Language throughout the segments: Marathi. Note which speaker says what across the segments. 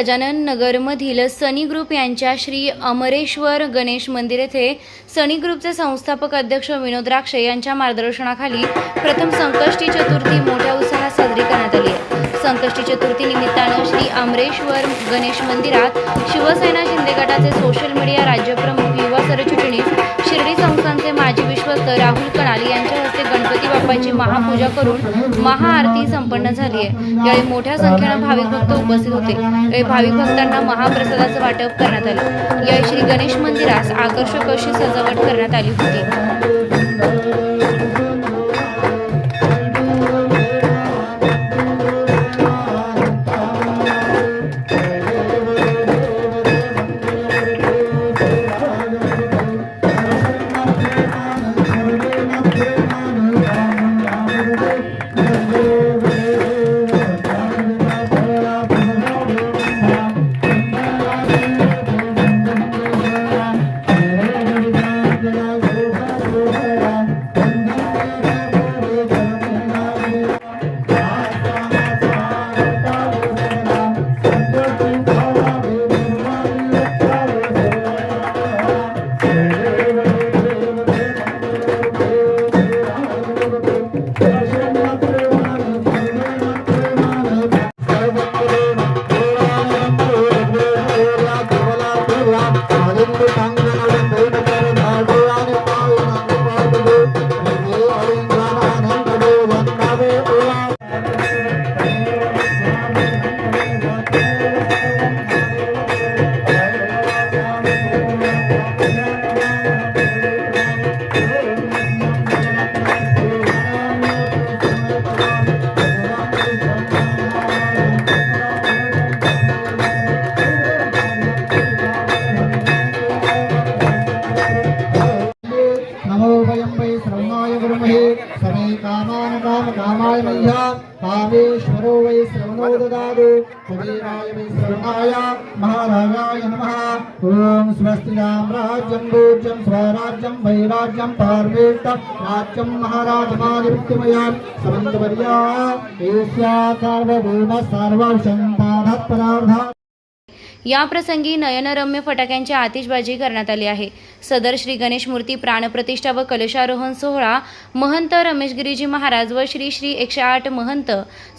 Speaker 1: गजानन नगरमधील सनी ग्रुप यांच्या श्री अमरेश्वर गणेश मंदिर येथे सनी ग्रुपचे संस्थापक अध्यक्ष विनोद राक्षे यांच्या मार्गदर्शनाखाली प्रथम संकष्टी चतुर्थी मोठ्या उत्साहात साजरी करण्यात आली आहे. संकष्टी चतुर्थी निमित्तानं श्री अमरेश्वर गणेश मंदिरात शिवसेना शिंदे गटाचे सोशल मीडिया राज्यप्रमुख सरचिटणीस. शिर्डी संस्थानचे माजी विश्वस्त राहुल कणाल यांच्या हस्ते गणपती बाप्पाची महापूजा करून महाआरती संपन्न झाली आहे यावेळी मोठ्या संख्येनं भाविक भक्त उपस्थित होते. यावेळी भाविक भक्तांना महाप्रसादाचं वाटप करण्यात आलं. यावेळी श्री गणेश मंदिरास आकर्षक अशी सजावट करण्यात आली होती.
Speaker 2: ఈశ్వరో వై శ్రవణో దాదు కుబేరాయ వై శ్రవణాయ మహారాజాయ నమ ఓం స్వస్తి రామ్ రాజ్యం భూజ్యం స్వరాజ్యం వైరాజ్యం పార్వేట రాజ్యం మహారాజమాధిపత్యమయా సర్వభూమ సర్వశంతానః
Speaker 1: పరాధా याप्रसंगी नयनरम्य फटाक्यांची आतिषबाजी करण्यात आली आहे. सदर श्री गणेश मूर्ती प्राणप्रतिष्ठा व कलशारोहण सोहळा महंत रमेशगिरीजी महाराज व श्री श्री एकशे आठ महंत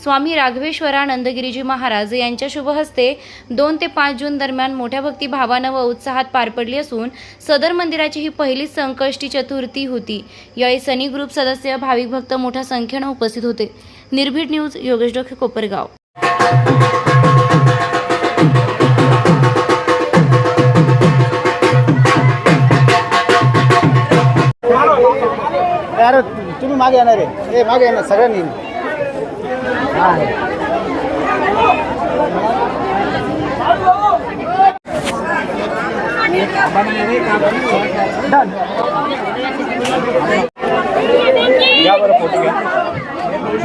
Speaker 1: स्वामी राघवेश्वरानंदगिरीजी महाराज यांच्या शुभहस्ते दोन ते पाच जून दरम्यान मोठ्या भक्तिभावानं व उत्साहात पार पडली असून सदर मंदिराची ही पहिलीच संकष्टी चतुर्थी होती. यावेळी सनी ग्रुप सदस्य भाविक भक्त मोठ्या संख्येनं उपस्थित होते. निर्भीड न्यूज योगेश डोखे कोपरगाव.
Speaker 2: यार तुम्ही मागे येणार आहे. ए मागे येणार सगळ्यांनी.
Speaker 3: या बरं फोटो घ्या.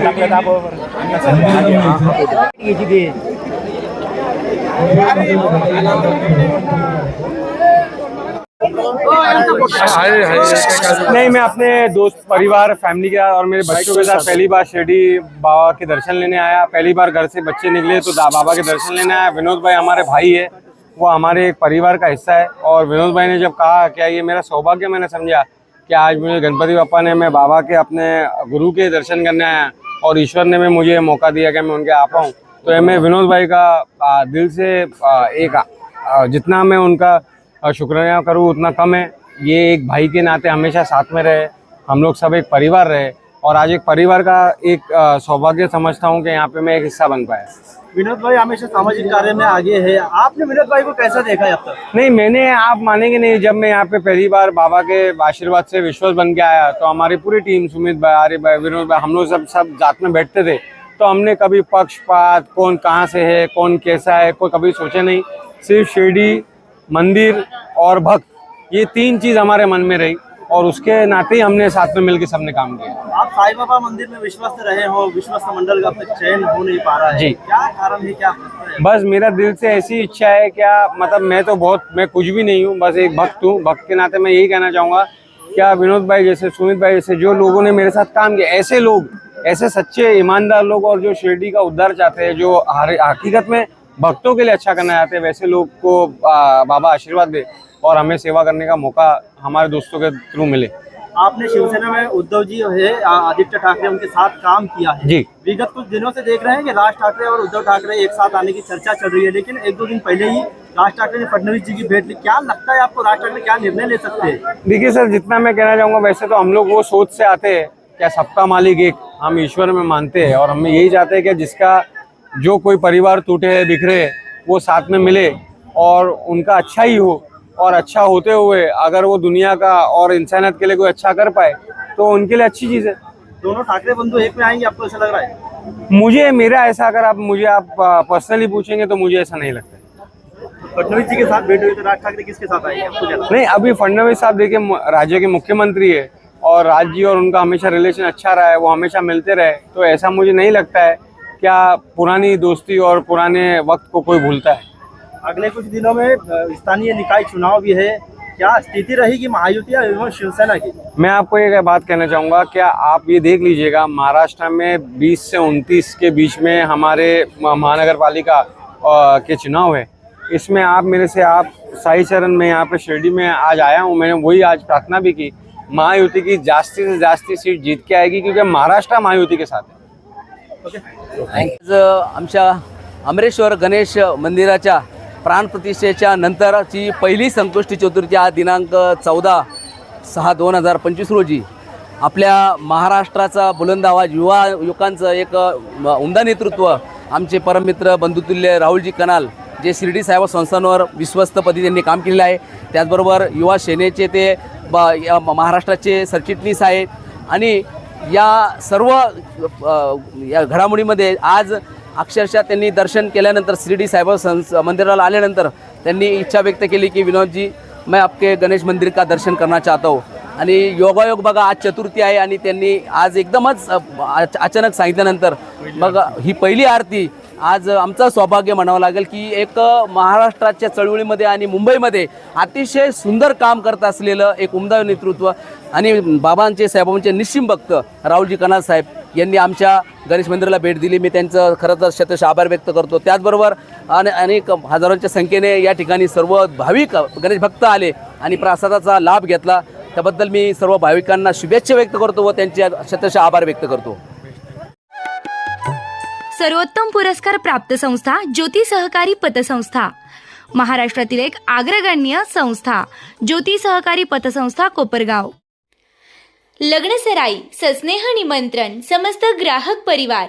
Speaker 3: आपल्या दाबावर नहीं, मैं अपने दोस्त, परिवार फैमिली के और मेरे बच्चों के साथ पहली बार शिरडी बाबा के दर्शन लेने आया। पहली बार घर से बच्चे निकले तो बाबा के दर्शन लेने आया। विनोद भाई हमारे भाई है, वो हमारे एक परिवार का हिस्सा है और विनोद भाई ने जब कहा, क्या ये मेरा सौभाग्य मैंने समझा कि आज मुझे गणपति बापा ने मैं बाबा के अपने गुरु के दर्शन करने आया और ईश्वर ने मैं मुझे मौका दिया कि मैं उनके आ पाऊँ। तो मैं विनोद भाई का दिल से एक जितना मैं उनका अ, शुक्रिया करूँ उतना कम है। ये एक भाई के नाते हमेशा साथ में रहे हम लोग सब एक परिवार रहे और आज एक परिवार का एक सौभाग्य समझता हूँ कि यहाँ पे मैं एक हिस्सा बन पाया।
Speaker 2: विनोद भाई हमेशा सामाजिक कार्य में आगे है। आपने विनोद भाई को कैसा देखा है अब तक?
Speaker 3: नहीं मैंने आप मानेंगे नहीं जब मैं यहाँ पे पहली बार बाबा के आशीर्वाद से विश्वास बन के आया तो हमारी पूरी टीम सुमित भाई आरिफ भाई विनोद भाई हम लोग सब सब जात में बैठते थे। तो हमने कभी पक्षपात कौन कहाँ से है कौन कैसा है कोई कभी सोचे नहीं। सिर्फ़ शिरडी मंदिर और भक्त ये तीन चीज़ हमारे मन में रही और उसके नाते ही हमने साथ में मिलकर सबने काम किया
Speaker 2: आप साई बाबा मंदिर में विश्वस्त रहे हो विश्वस्त मंडल का चयन हो नहीं पा रहा है
Speaker 3: जी।
Speaker 2: क्या कारण है क्या हैं?
Speaker 3: बस मेरा दिल से ऐसी इच्छा है क्या मतलब मैं तो बहुत मैं कुछ भी नहीं हूँ बस एक भक्त हूँ भक्त के नाते मैं यही कहना चाहूँगा क्या विनोद भाई जैसे सुमित भाई जैसे जो लोगों ने मेरे साथ काम किया ऐसे लोग ऐसे सच्चे ईमानदार लोग और जो शिरडी का उद्धार चाहते हैं जो हकीकत में भक्तों के लिए अच्छा करना चाहते हैं। वैसे लोग को बाबा आशीर्वाद दे और हमें सेवा करने का मौका हमारे दोस्तों के थ्रू मिले।
Speaker 2: आपने शिवसेना में उद्धव जी है आदित्य ठाकरे उनके साथ काम किया है।
Speaker 3: जी।
Speaker 2: विगत कुछ दिनों से देख रहे हैं कि राज ठाकरे और उद्धव ठाकरे एक साथ आने की चर्चा चल रही है लेकिन एक दो दिन पहले ही राज ठाकरे ने फडणवीस जी की भेंट ली। क्या लगता है आपको राज ठाकरे क्या निर्णय ले सकते हैं?
Speaker 3: देखिए सर जितना मैं कहना चाहूँगा वैसे तो हम लोग वो सोच से आते हैं क्या सबका मालिक एक हम ईश्वर में मानते हैं और हम यही चाहते हैं कि जिसका जो कोई परिवार टूटे है बिखरे है, वो साथ में मिले और उनका अच्छा ही हो और अच्छा होते हुए अगर वो दुनिया का और इंसानियत के लिए कोई अच्छा कर पाए तो उनके लिए अच्छी चीज़ है।
Speaker 2: दोनों ठाकरे बंधु एक में आएँगे आपको ऐसा लग रहा है?
Speaker 3: मुझे मेरा ऐसा अगर आप मुझे आप पर्सनली पूछेंगे तो मुझे ऐसा नहीं लगता।
Speaker 2: फडनवीस जी के साथ भेंट हुई तो राज ठाकरे किसके साथ आएँगे आपको
Speaker 3: नहीं अभी फडनवीस साहब देखिए राज्य के मुख्यमंत्री है और राज जी और उनका हमेशा रिलेशन अच्छा रहा है वो हमेशा मिलते रहे तो ऐसा मुझे नहीं लगता है। क्या पुरानी दोस्ती और पुराने वक्त को कोई भूलता है?
Speaker 2: अगले कुछ दिनों में स्थानीय निकाय चुनाव भी है। क्या स्थिति रहेगी महायुति या एवं शिवसेना की?
Speaker 3: मैं आपको एक बात कहना चाहूँगा क्या आप ये देख लीजिएगा महाराष्ट्र में 20 से 29 के बीच में हमारे महानगर पालिका के चुनाव है। इसमें आप मेरे से आप साई चरण में यहाँ पे शिरडी में आज आया हूँ मैंने वही आज प्रार्थना भी की महायुति की जास्ती से जास्ती सीट जीत के आएगी क्योंकि महाराष्ट्र महायुति के साथ है।
Speaker 4: आज आमच्या अमरेश्वर गणेश मंदिराच्या प्राणप्रतिष्ठेच्या नंतरची पहिली संकष्टी चतुर्थी हा दिनांक चौदा सहा दोन हजार पंचवीस रोजी आपल्या महाराष्ट्राचा बुलंद आवाज युवा युवकांचं एक उमदा नेतृत्व आमचे परममित्र बंधुतुल्य राहुलजी कनाल जे शिर्डी साहेब संस्थांवर विश्वस्तपदी त्यांनी काम केलेलं आहे. त्याचबरोबर युवा सेनेचे ते ब या महाराष्ट्राचे सरचिटणीस आहेत आणि या सर्व या घडामोडीमध्ये आज अक्षरशः त्यांनी दर्शन केल्यानंतर शिर्डी साहेब संस मंदिराला आल्यानंतर त्यांनी इच्छा व्यक्त केली की विनोदजी मैं आपके गणेश मंदिर का दर्शन करना चाहता हूँ. आणि योगायोग बघा आज चतुर्थी आहे आणि त्यांनी आज एकदमच अच- अचानक सांगितल्यानंतर मग ही पहिली आरती आज आमचं सौभाग्य म्हणावं लागेल की एक महाराष्ट्राच्या चळवळीमध्ये आणि मुंबईमध्ये अतिशय सुंदर काम करत असलेलं एक उमदा नेतृत्व आणि बाबांचे साहेबांचे निश्चिम भक्त राहुलजी कनाल साहेब यांनी आमच्या गणेश मंदिराला भेट दिली. मी त्यांचं खरं तर शतश आभार व्यक्त करतो. त्याचबरोबर अने अनेक हजारोंच्या संख्येने या ठिकाणी सर्व भाविक गणेश भक्त आले आणि प्रसादाचा लाभ घेतला. त्याबद्दल मी सर्व भाविकांना शुभेच्छा व्यक्त करतो व त्यांचे शतश आभार व्यक्त करतो.
Speaker 1: सर्वोत्तम पुरस्कार प्राप्त संस्था ज्योती सहकारी पतसंस्था. महाराष्ट्रातील एक अग्रगण्य संस्था ज्योती सहकारी पतसंस्था कोपरगाव. लग्नसराई सस्नेह निमंत्रण समस्त ग्राहक परिवार